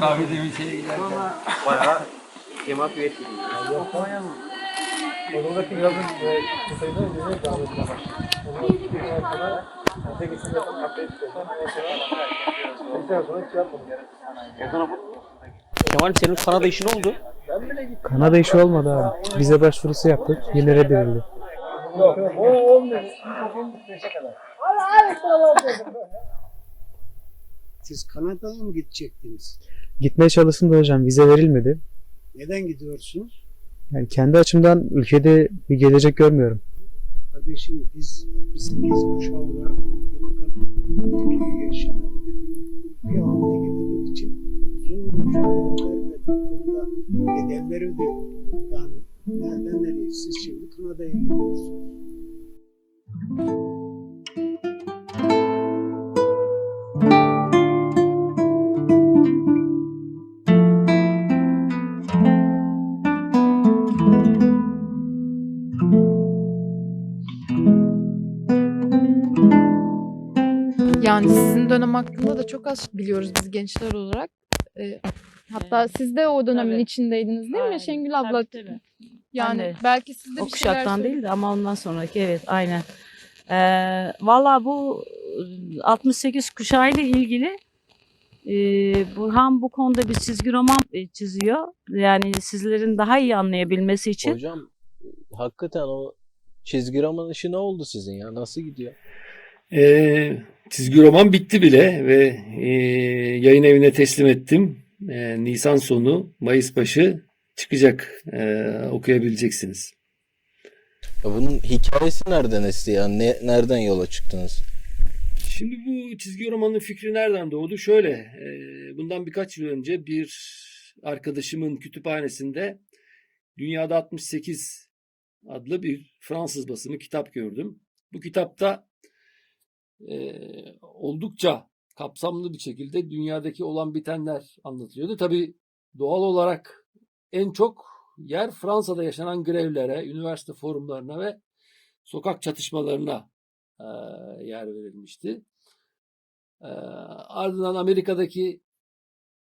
Kahve demin şeye giderken. Bayağı cemaat üyesi gibi. Oradaki yazın kısaydı yine etmeye başladı. Onu kadar. Ondan sonra hiç yapmadım. Kemal senin Kanada işin oldu. Kanada işi olmadı abi. Vize başvurusu yaptık. Yine reddedildi. Yok, o olmuyor. 5'e kadar. Siz Kanada'ya mı gidecektiniz? Gitmeye çalıştım da hocam vize verilmedi. Neden gidiyorsunuz? Yani kendi açımdan ülkede bir gelecek görmüyorum. Kardeşim biz 68 kuşağı olarak ülkede yaşanabilir bir haline getirmek için uzun mücadeleler verdik. Bunda bedelleri ödedik. Yani nereden nereye? Siz şimdi Kanada'ya gidiyorsunuz. Çok az biliyoruz biz gençler olarak. Ee, hatta siz de o dönemin Tabii. içindeydiniz değil mi Aynen. Şengül abla? Tabii, tabii. Yani Ben de belki siz de O bir şeyler kuşaktan söyle- değil de ama ondan sonraki evet aynen. Ee, Valla bu e, 68 kuşağıyla ilgili e, Burhan bu konuda bir çizgi roman e, çiziyor. Yani sizlerin daha iyi anlayabilmesi için. Hocam hakikaten o çizgi roman işi ne oldu sizin ya? Nasıl gidiyor? Ee, çizgi roman bitti bile ve e, yayın evine teslim ettim. E, Nisan sonu, Mayıs başı çıkacak. E, okuyabileceksiniz. Ya bunun hikayesi nereden esti ya? Ne, nereden yola çıktınız? Şimdi bu çizgi romanın fikri nereden doğdu? Şöyle, e, bundan birkaç yıl önce bir arkadaşımın kütüphanesinde Dünyada 68 adlı bir Fransız basımı kitap gördüm. Bu kitapta e, oldukça kapsamlı bir şekilde dünyadaki olan bitenler anlatılıyordu. Tabii doğal olarak en çok yer Fransa'da yaşanan grevlere, üniversite forumlarına ve sokak çatışmalarına e, yer verilmişti. E, ardından Amerika'daki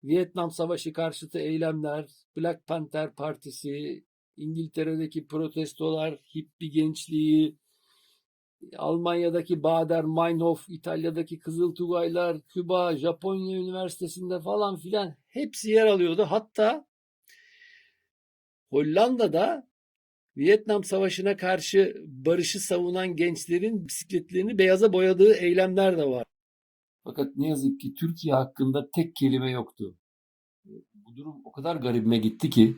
Vietnam Savaşı karşıtı eylemler, Black Panther Partisi, İngiltere'deki protestolar, hippie gençliği, Almanya'daki Bader-Meinhof, İtalya'daki Kızıl Tugaylar, Küba, Japonya Üniversitesi'nde falan filan hepsi yer alıyordu. Hatta Hollanda'da Vietnam Savaşı'na karşı barışı savunan gençlerin bisikletlerini beyaza boyadığı eylemler de var. Fakat ne yazık ki Türkiye hakkında tek kelime yoktu. Bu durum o kadar garibime gitti ki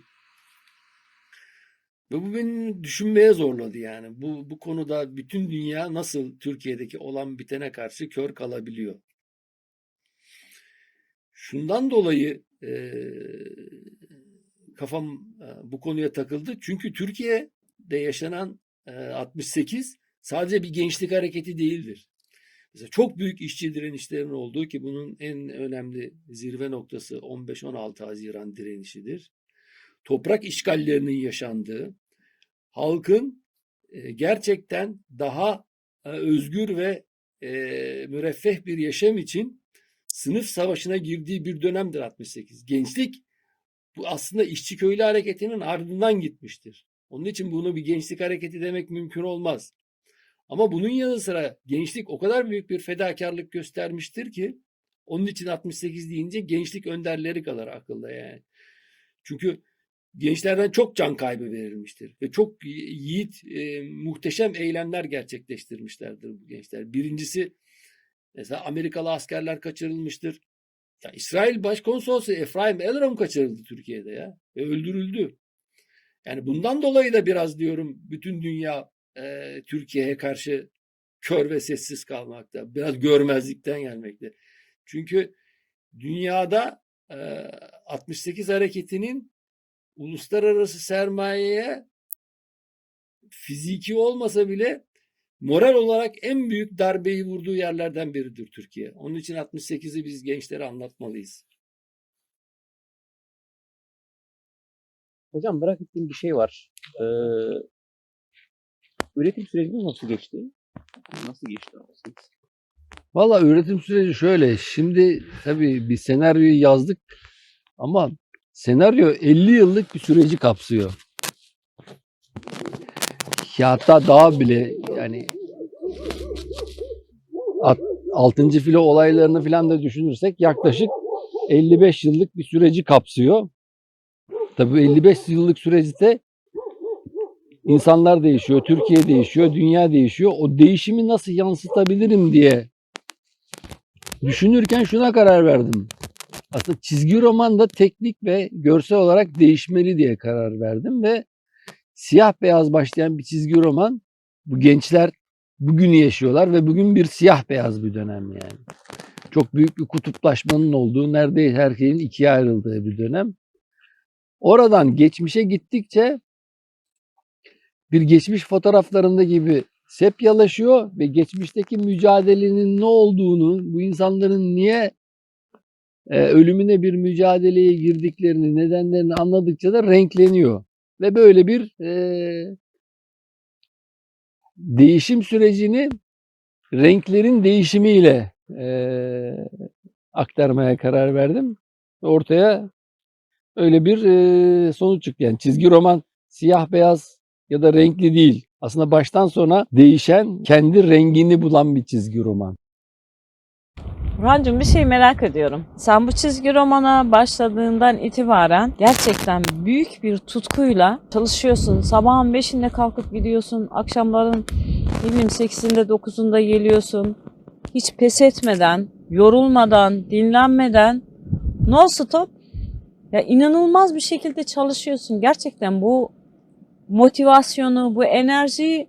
ve bu beni düşünmeye zorladı yani. Bu, bu konuda bütün dünya nasıl Türkiye'deki olan bitene karşı kör kalabiliyor? Şundan dolayı eee, kafam e, bu konuya takıldı. Çünkü Türkiye'de yaşanan e, 68 sadece bir gençlik hareketi değildir. Mesela çok büyük işçi direnişlerin olduğu ki bunun en önemli zirve noktası 15-16 Haziran direnişidir. Toprak işgallerinin yaşandığı, halkın e, gerçekten daha e, özgür ve e, müreffeh bir yaşam için sınıf savaşına girdiği bir dönemdir 68. Gençlik bu aslında işçi köylü hareketinin ardından gitmiştir. Onun için bunu bir gençlik hareketi demek mümkün olmaz. Ama bunun yanı sıra gençlik o kadar büyük bir fedakarlık göstermiştir ki onun için 68 deyince gençlik önderleri kalır akılda yani. Çünkü gençlerden çok can kaybı verilmiştir ve çok yiğit, e, muhteşem eylemler gerçekleştirmişlerdir bu gençler. Birincisi mesela Amerikalı askerler kaçırılmıştır. Ya İsrail Başkonsolosu Efraim Elrom kaçırıldı Türkiye'de ya ve öldürüldü. Yani bundan dolayı da biraz diyorum bütün dünya e, Türkiye'ye karşı kör ve sessiz kalmakta. Biraz görmezlikten gelmekte. Çünkü dünyada e, 68 hareketinin uluslararası sermayeye fiziki olmasa bile moral olarak en büyük darbeyi vurduğu yerlerden biridir Türkiye. Onun için 68'i biz gençlere anlatmalıyız. Hocam merak ettiğim bir şey var. Ee, üretim süreciniz nasıl geçti? Nasıl geçti? Valla üretim süreci şöyle. Şimdi tabii bir senaryoyu yazdık ama senaryo 50 yıllık bir süreci kapsıyor. Ya hatta daha bile yani alt- 6. filo olaylarını falan da düşünürsek yaklaşık 55 yıllık bir süreci kapsıyor. Tabii 55 yıllık süreçte insanlar değişiyor, Türkiye değişiyor, dünya değişiyor. O değişimi nasıl yansıtabilirim diye düşünürken şuna karar verdim. Aslında çizgi roman da teknik ve görsel olarak değişmeli diye karar verdim ve siyah beyaz başlayan bir çizgi roman bu gençler bugünü yaşıyorlar ve bugün bir siyah beyaz bir dönem yani. Çok büyük bir kutuplaşmanın olduğu, neredeyse her şeyin ikiye ayrıldığı bir dönem. Oradan geçmişe gittikçe bir geçmiş fotoğraflarında gibi sepyalaşıyor ve geçmişteki mücadelenin ne olduğunu, bu insanların niye ölümüne bir mücadeleye girdiklerini, nedenlerini anladıkça da renkleniyor. Ve böyle bir e, değişim sürecini renklerin değişimiyle e, aktarmaya karar verdim. Ortaya öyle bir e, sonuç çıktı. Yani çizgi roman siyah beyaz ya da renkli değil. Aslında baştan sona değişen, kendi rengini bulan bir çizgi roman. Burhan'cığım bir şey merak ediyorum. Sen bu çizgi romana başladığından itibaren gerçekten büyük bir tutkuyla çalışıyorsun. Sabahın beşinde kalkıp gidiyorsun. Akşamların bileyim 8'inde 9'unda geliyorsun. Hiç pes etmeden, yorulmadan, dinlenmeden no stop ya inanılmaz bir şekilde çalışıyorsun. Gerçekten bu motivasyonu, bu enerjiyi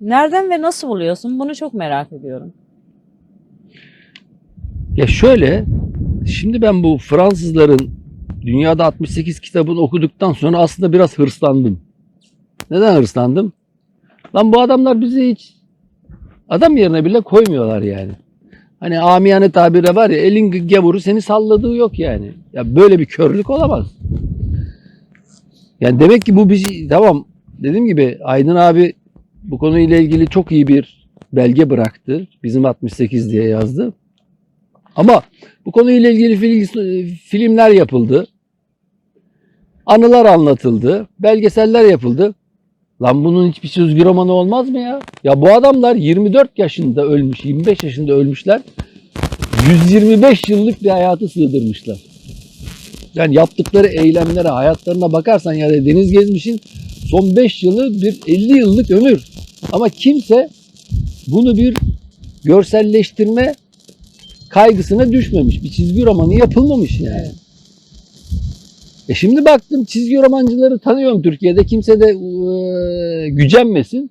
nereden ve nasıl buluyorsun? Bunu çok merak ediyorum. Ya şöyle, şimdi ben bu Fransızların dünyada 68 kitabını okuduktan sonra aslında biraz hırslandım. Neden hırslandım? Lan bu adamlar bizi hiç adam yerine bile koymuyorlar yani. Hani amiyane tabire var ya elin gavuru seni salladığı yok yani. Ya böyle bir körlük olamaz. Yani demek ki bu bizi tamam dediğim gibi Aydın abi bu konuyla ilgili çok iyi bir belge bıraktı. Bizim 68 diye yazdı. Ama bu konuyla ilgili fil- filmler yapıldı. Anılar anlatıldı. Belgeseller yapıldı. Lan bunun hiçbir çizgi romanı olmaz mı ya? Ya bu adamlar 24 yaşında ölmüş, 25 yaşında ölmüşler. 125 yıllık bir hayatı sığdırmışlar. Yani yaptıkları eylemlere, hayatlarına bakarsan yani Deniz Gezmiş'in son 5 yılı bir 50 yıllık ömür. Ama kimse bunu bir görselleştirme kaygısına düşmemiş. Bir çizgi romanı yapılmamış yani. E şimdi baktım çizgi romancıları tanıyorum Türkiye'de. Kimse de eee, gücenmesin.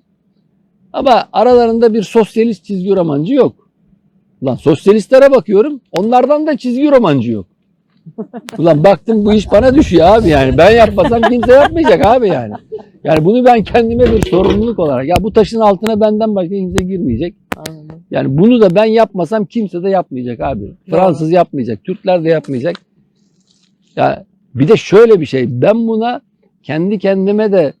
Ama aralarında bir sosyalist çizgi romancı yok. Ulan sosyalistlere bakıyorum. Onlardan da çizgi romancı yok. Ulan baktım bu iş bana düşüyor abi yani. Ben yapmasam kimse yapmayacak abi yani. Yani bunu ben kendime bir sorumluluk olarak ya bu taşın altına benden başka kimse girmeyecek. Yani bunu da ben yapmasam kimse de yapmayacak abi. Fransız yapmayacak, Türkler de yapmayacak. Ya bir de şöyle bir şey. Ben buna kendi kendime de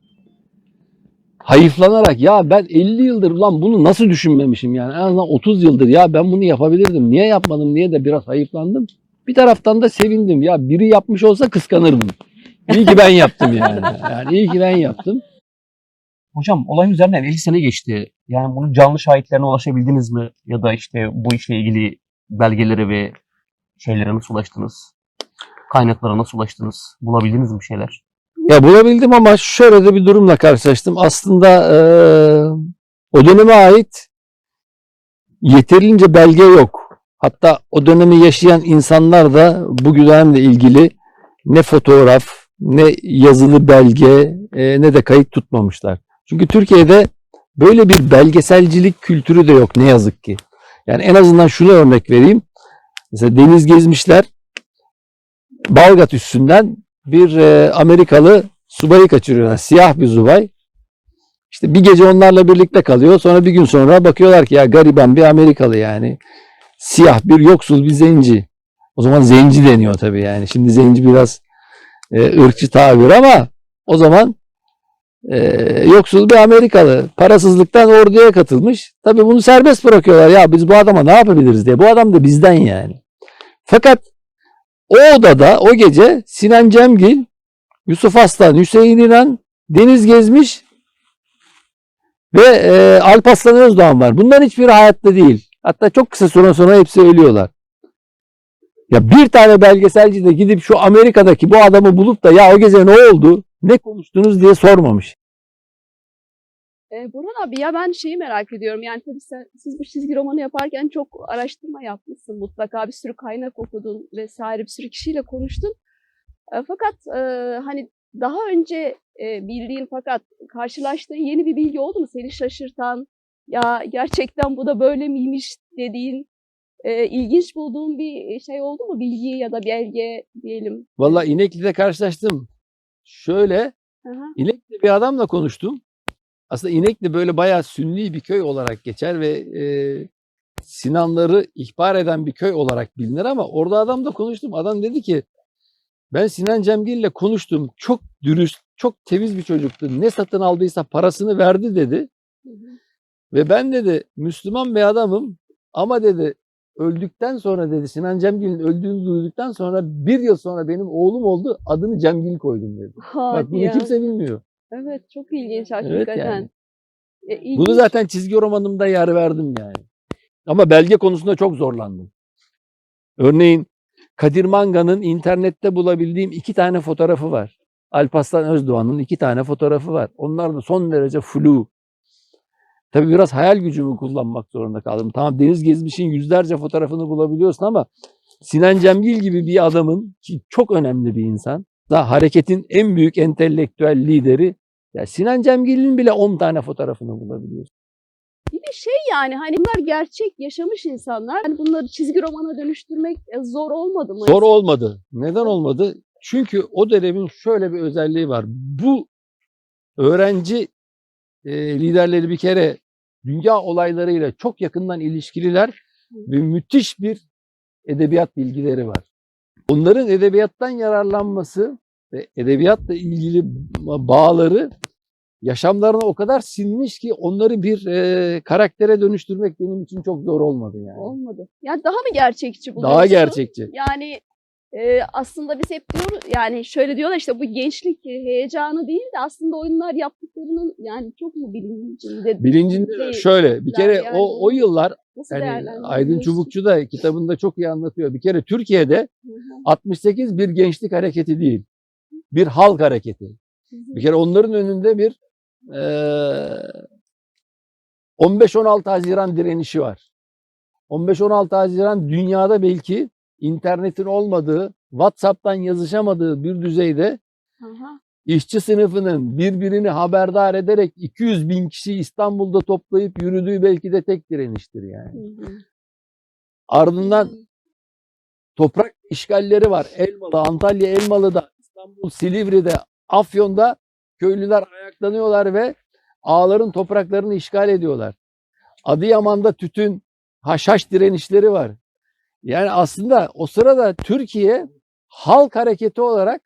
hayıflanarak ya ben 50 yıldır ulan bunu nasıl düşünmemişim yani. En azından 30 yıldır ya ben bunu yapabilirdim. Niye yapmadım diye de biraz hayıflandım. Bir taraftan da sevindim. Ya biri yapmış olsa kıskanırdım. İyi ki ben yaptım yani. Yani iyi ki ben yaptım. Hocam olayın üzerinden 50 sene geçti. Yani bunun canlı şahitlerine ulaşabildiniz mi? Ya da işte bu işle ilgili belgelere ve şeylere nasıl ulaştınız? Kaynaklara nasıl ulaştınız? Bulabildiniz mi şeyler? Ya bulabildim ama şöyle de bir durumla karşılaştım. Aslında eee, o döneme ait yeterince belge yok. Hatta o dönemi yaşayan insanlar da bu dönemle ilgili ne fotoğraf, ne yazılı belge, e, ne de kayıt tutmamışlar. Çünkü Türkiye'de böyle bir belgeselcilik kültürü de yok ne yazık ki. Yani en azından şunu örnek vereyim. Mesela deniz gezmişler Balgat üstünden bir e, Amerikalı subayı kaçırıyorlar. Siyah bir subay. İşte bir gece onlarla birlikte kalıyor. Sonra bir gün sonra bakıyorlar ki ya gariban bir Amerikalı yani. Siyah bir yoksul bir zenci. O zaman zenci deniyor tabii yani. Şimdi zenci biraz e, ırkçı tabir ama o zaman Ee, yoksul bir Amerikalı parasızlıktan orduya katılmış. Tabii bunu serbest bırakıyorlar ya biz bu adama ne yapabiliriz diye. Bu adam da bizden yani. Fakat o odada o gece Sinan Cemgil, Yusuf Aslan, Hüseyin İnan, Deniz Gezmiş ve e, Alp Aslan Özdoğan var. Bunların hiçbiri hayatta değil. Hatta çok kısa süre sonra hepsi ölüyorlar. Ya bir tane belgeselci de gidip şu Amerika'daki bu adamı bulup da ya o gece ne oldu? Ne konuştunuz diye sormamış. E, Burhan abi ya ben şeyi merak ediyorum. Yani tabii sen, siz bu çizgi romanı yaparken çok araştırma yapmışsın mutlaka. Bir sürü kaynak okudun vesaire bir sürü kişiyle konuştun. E, fakat e, hani daha önce e, bildiğin fakat karşılaştığın yeni bir bilgi oldu mu? Seni şaşırtan ya gerçekten bu da böyle miymiş dediğin e, ilginç bulduğun bir şey oldu mu? Bilgi ya da belge diyelim. Vallahi İnekli'de karşılaştım. Şöyle Aha. İnekli bir adamla konuştum. Aslında İnekli böyle bayağı sünni bir köy olarak geçer ve e, Sinanları ihbar eden bir köy olarak bilinir ama orada adamla konuştum. Adam dedi ki ben Sinan Cemgil ile konuştum. Çok dürüst, çok temiz bir çocuktu. Ne satın aldıysa parasını verdi dedi. Hı hı. Ve ben dedi Müslüman bir adamım ama dedi öldükten sonra dedi Sinan Cemgil'in öldüğünü duyduktan sonra bir yıl sonra benim oğlum oldu adını Cemgil koydum dedi. Bak Hadi bunu ya. kimse bilmiyor. Evet çok ilginç Evet hakikaten. yani. E, Bunu ilginç. zaten çizgi romanımda yer verdim yani. Ama belge konusunda çok zorlandım. Örneğin Kadir Manga'nın internette bulabildiğim iki tane fotoğrafı var. Alparslan Özdoğan'ın iki tane fotoğrafı var. Onlar da son derece flu. Tabii biraz hayal gücümü kullanmak zorunda kaldım. Tamam Deniz Gezmiş'in yüzlerce fotoğrafını bulabiliyorsun ama Sinan Cemgil gibi bir adamın ki çok önemli bir insan. Da hareketin en büyük entelektüel lideri. Ya Sinan Cemgil'in bile 10 tane fotoğrafını bulabiliyorsun. Bir de şey yani hani bunlar gerçek yaşamış insanlar. Hani bunları çizgi romana dönüştürmek e, zor olmadı mı? Zor olmadı. Neden olmadı? Çünkü o dönemin şöyle bir özelliği var. Bu öğrenci e, liderleri bir kere dünya olaylarıyla çok yakından ilişkililer ve müthiş bir edebiyat bilgileri var. Onların edebiyattan yararlanması ve edebiyatla ilgili bağları yaşamlarına o kadar sinmiş ki onları bir e, karaktere dönüştürmek benim için çok zor olmadı yani. Olmadı. Yani daha mı gerçekçi buluyorsun? Daha gerçekçi. Yani e, aslında biz hep diyoruz yani şöyle diyorlar işte bu gençlik heyecanı değil de aslında oyunlar yaptıklarının yani çok mu bilincinde? Bilincinde değil. şöyle bir kere Yani o o yıllar Nasıl yani? Aydın Çubukçu da kitabında çok iyi anlatıyor. Bir kere Türkiye'de Hı hı, 68 bir gençlik hareketi değil. Bir halk hareketi. hı hı. Bir kere onların önünde bir eee 15-16 Haziran direnişi var. 15-16 Haziran dünyada belki internetin olmadığı, WhatsApp'tan yazışamadığı bir düzeyde Aha, işçi sınıfının birbirini haberdar ederek 200 bin kişi İstanbul'da toplayıp yürüdüğü belki de tek direniştir yani. hı hı. Ardından toprak işgalleri var. Elmalı, Antalya Elmalı'da, İstanbul Silivri'de, Afyon'da köylüler ayaklanıyorlar ve ağların topraklarını işgal ediyorlar. Adıyaman'da tütün, haşhaş direnişleri var. Yani aslında o sırada Türkiye halk hareketi olarak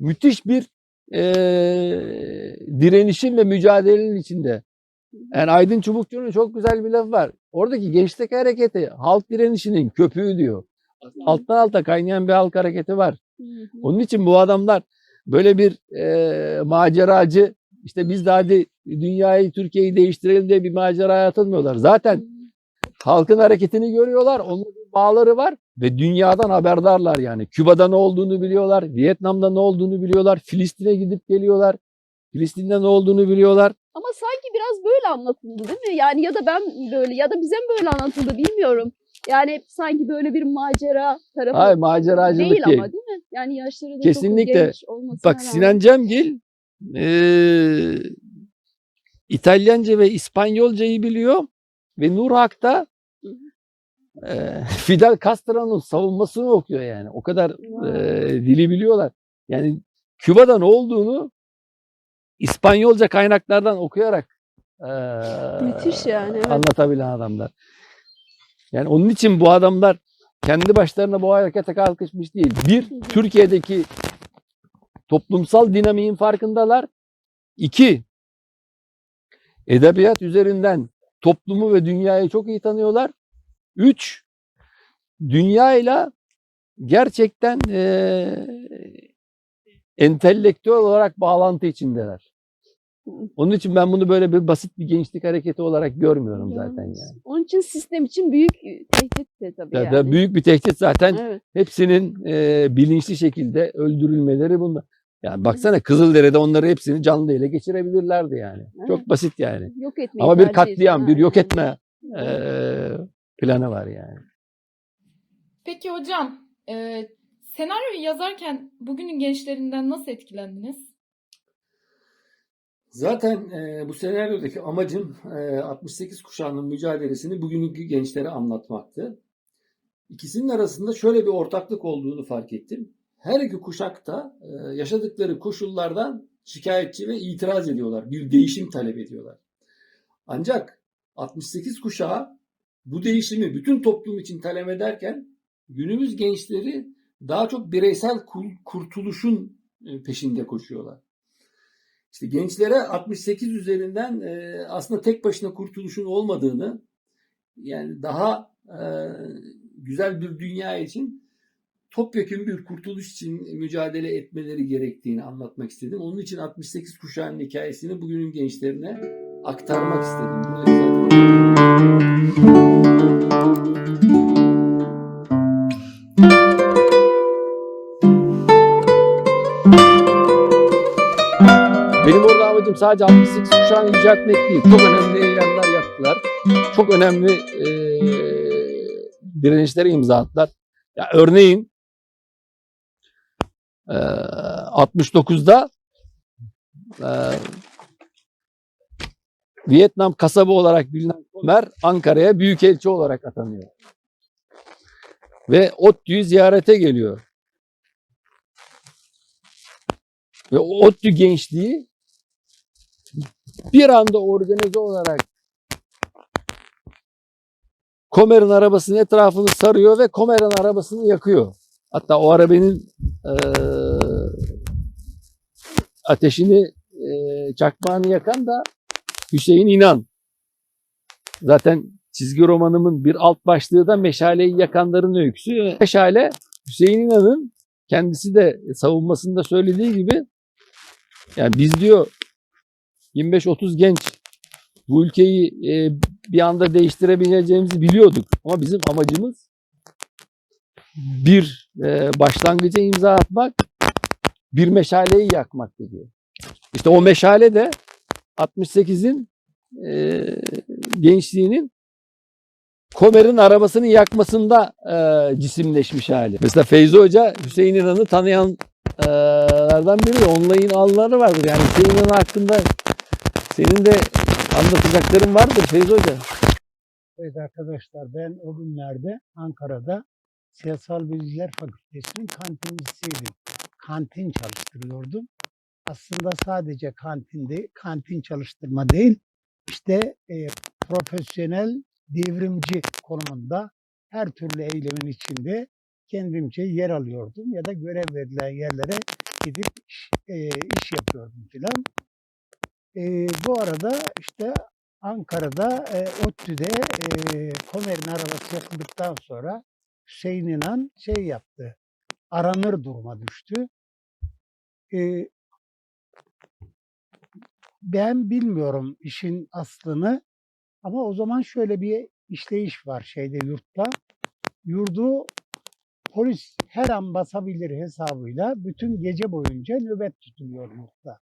müthiş bir eee, direnişin ve mücadelenin içinde. Yani Aydın Çubukçu'nun çok güzel bir lafı var. Oradaki gençlik hareketi halk direnişinin köpüğü diyor. Alttan alta kaynayan bir halk hareketi var. Onun için bu adamlar böyle bir eee, maceracı işte biz de dünyayı Türkiye'yi değiştirelim diye bir maceraya atılmıyorlar. Zaten halkın hareketini görüyorlar. Onun bağları var ve dünyadan haberdarlar yani. Küba'da ne olduğunu biliyorlar. Vietnam'da ne olduğunu biliyorlar. Filistin'e gidip geliyorlar. Filistin'de ne olduğunu biliyorlar. Ama sanki biraz böyle anlatıldı değil mi? Yani ya da ben böyle ya da bize mi böyle anlatıldı bilmiyorum. Yani hep sanki böyle bir macera tarafı Hayır maceracılık değil, değil. ama değil mi? Yani yaşları da Kesinlikle. çok genç Bak. Sinan Cemgil eee İtalyanca ve İspanyolcayı biliyor ve Nur Hak'ta Fidel Castro'nun savunmasını okuyor yani. O kadar eee, dili biliyorlar. Yani Küba'da ne olduğunu İspanyolca kaynaklardan okuyarak eee, Müthiş yani, evet. anlatabilen adamlar. Yani onun için bu adamlar kendi başlarına bu harekete kalkışmış değil. Bir, Türkiye'deki toplumsal dinamiğin farkındalar. İki, edebiyat üzerinden toplumu ve dünyayı çok iyi tanıyorlar. Üç, dünyayla gerçekten eee entelektüel olarak bağlantı içindeler. Onun için ben bunu böyle bir basit bir gençlik hareketi olarak görmüyorum zaten Yalnız yani. Onun için sistem için büyük e, tehdit de tabii Ya yani. büyük bir tehdit zaten Evet. hepsinin e, bilinçli şekilde öldürülmeleri bunda. Yani baksana Kızıldere'de onları hepsini canlı ele geçirebilirlerdi yani. Çok Evet. basit yani. Yok etmeyi Ama bir katliam, bir yok etme e, planı var yani. Peki hocam, e, senaryoyu yazarken bugünün gençlerinden nasıl etkilendiniz? Zaten e, bu senaryodaki amacım e, 68 kuşağının mücadelesini bugünkü gençlere anlatmaktı. İkisinin arasında şöyle bir ortaklık olduğunu fark ettim. Her iki kuşak da e, yaşadıkları koşullardan şikayetçi ve itiraz ediyorlar. Bir değişim talep ediyorlar. Ancak 68 kuşağı bu değişimi bütün toplum için talep ederken günümüz gençleri daha çok bireysel kurtuluşun e, peşinde koşuyorlar. İşte gençlere 68 üzerinden e, aslında tek başına kurtuluşun olmadığını yani daha e, güzel bir dünya için topyekun bir kurtuluş için mücadele etmeleri gerektiğini anlatmak istedim. Onun için 68 kuşağının hikayesini bugünün gençlerine aktarmak istedim. Zaten- Benim orada amacım sadece 68 kuşağını yüceltmek değil. Çok önemli eylemler yaptılar. Çok önemli e, direnişlere imza attılar. Ya örneğin e, 69'da e, Vietnam kasabı olarak bilinen Ömer Ankara'ya büyükelçi olarak atanıyor. Ve ODTÜ'yü ziyarete geliyor. Ve ODTÜ gençliği bir anda organize olarak Komer'in arabasının etrafını sarıyor ve Komer'in arabasını yakıyor. Hatta o arabanın eee, ateşini eee, çakmağını yakan da Hüseyin İnan. Zaten çizgi romanımın bir alt başlığı da Meşaleyi Yakanların Öyküsü. Meşale Hüseyin İnan'ın kendisi de savunmasında söylediği gibi yani biz diyor 25-30 genç bu ülkeyi e, bir anda değiştirebileceğimizi biliyorduk. Ama bizim amacımız bir e, başlangıca imza atmak, bir meşaleyi yakmak diyor. İşte o meşale de 68'in e, gençliğinin Komer'in arabasını yakmasında e, cisimleşmiş hali. Mesela Feyzi Hoca Hüseyin İnan'ı tanıyanlardan biri. Onların anıları vardır. Yani Hüseyin İnan hakkında senin de anlatacakların vardır Feyzi Hoca. Evet arkadaşlar ben o günlerde Ankara'da Siyasal Bilgiler Fakültesi'nin kantincisiydim. Kantin çalıştırıyordum. Aslında sadece kantinde kantin çalıştırma değil, işte e, profesyonel devrimci konumunda her türlü eylemin içinde kendimce yer alıyordum ya da görev verilen yerlere gidip iş, e, iş yapıyordum filan. E, bu arada işte Ankara'da e, ODTÜ'de e, Komer'in arabası yakıldıktan sonra Hüseyin İnan şey yaptı. Aranır duruma düştü. E, ben bilmiyorum işin aslını ama o zaman şöyle bir işleyiş var şeyde yurtta. Yurdu polis her an basabilir hesabıyla bütün gece boyunca nöbet tutuluyor yurtta.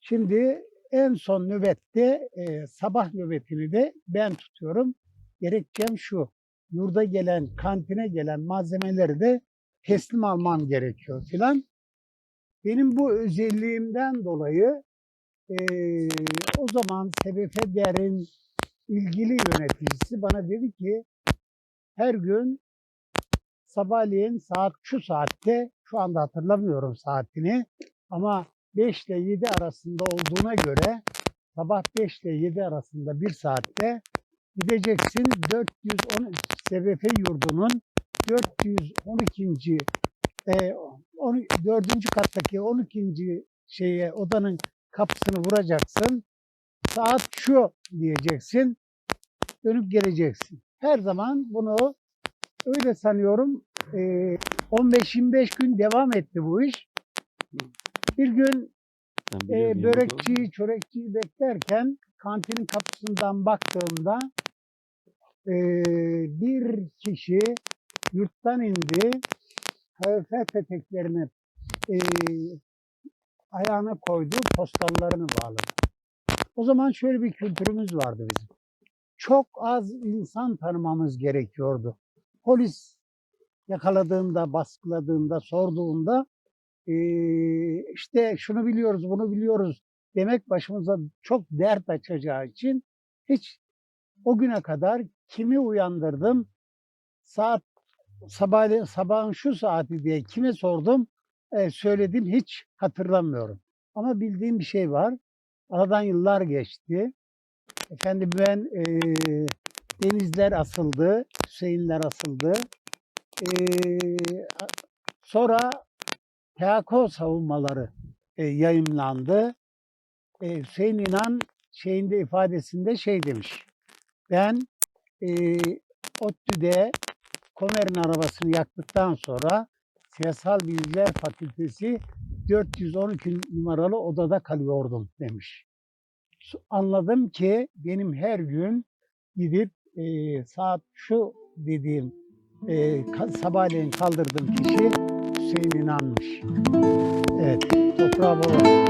Şimdi en son nöbette e, sabah nöbetini de ben tutuyorum. Gerekçem şu. Yurda gelen, kantine gelen malzemeleri de teslim almam gerekiyor filan. Benim bu özelliğimden dolayı e, o zaman SBF Der'in ilgili yöneticisi bana dedi ki her gün sabahleyin saat şu saatte şu anda hatırlamıyorum saatini ama 5 ile 7 arasında olduğuna göre sabah 5 ile 7 arasında bir saatte gideceksin 410 SBF yurdunun 412. E, 4. kattaki 12. şeye odanın kapısını vuracaksın. Saat şu diyeceksin. Dönüp geleceksin. Her zaman bunu öyle sanıyorum. e, 15-25 gün devam etti bu iş. Bir gün e, börekçiyi, çörekçiyi beklerken kantinin kapısından baktığımda e, bir kişi yurttan indi. Kahve peteklerini e, ayağına koydu, postallarını bağladı. O zaman şöyle bir kültürümüz vardı bizim. Çok az insan tanımamız gerekiyordu. Polis yakaladığında, baskıladığında, sorduğunda işte şunu biliyoruz, bunu biliyoruz demek başımıza çok dert açacağı için hiç o güne kadar kimi uyandırdım, saat sabah, sabahın şu saati diye kime sordum, e, söyledim hiç hatırlamıyorum. Ama bildiğim bir şey var. Aradan yıllar geçti. Efendim ben e, denizler asıldı, Hüseyinler asıldı. E, sonra PKK savunmaları e, yayımlandı. E, Hüseyin İnan şeyinde ifadesinde şey demiş. Ben e, ODTÜ'de Komer'in arabasını yaktıktan sonra Siyasal Bilgiler Fakültesi 412 numaralı odada kalıyordum demiş. Anladım ki benim her gün gidip e, saat şu dediğim e, sabahleyin kaldırdığım kişi Hüseyin İnanmış. Evet, toprağı bol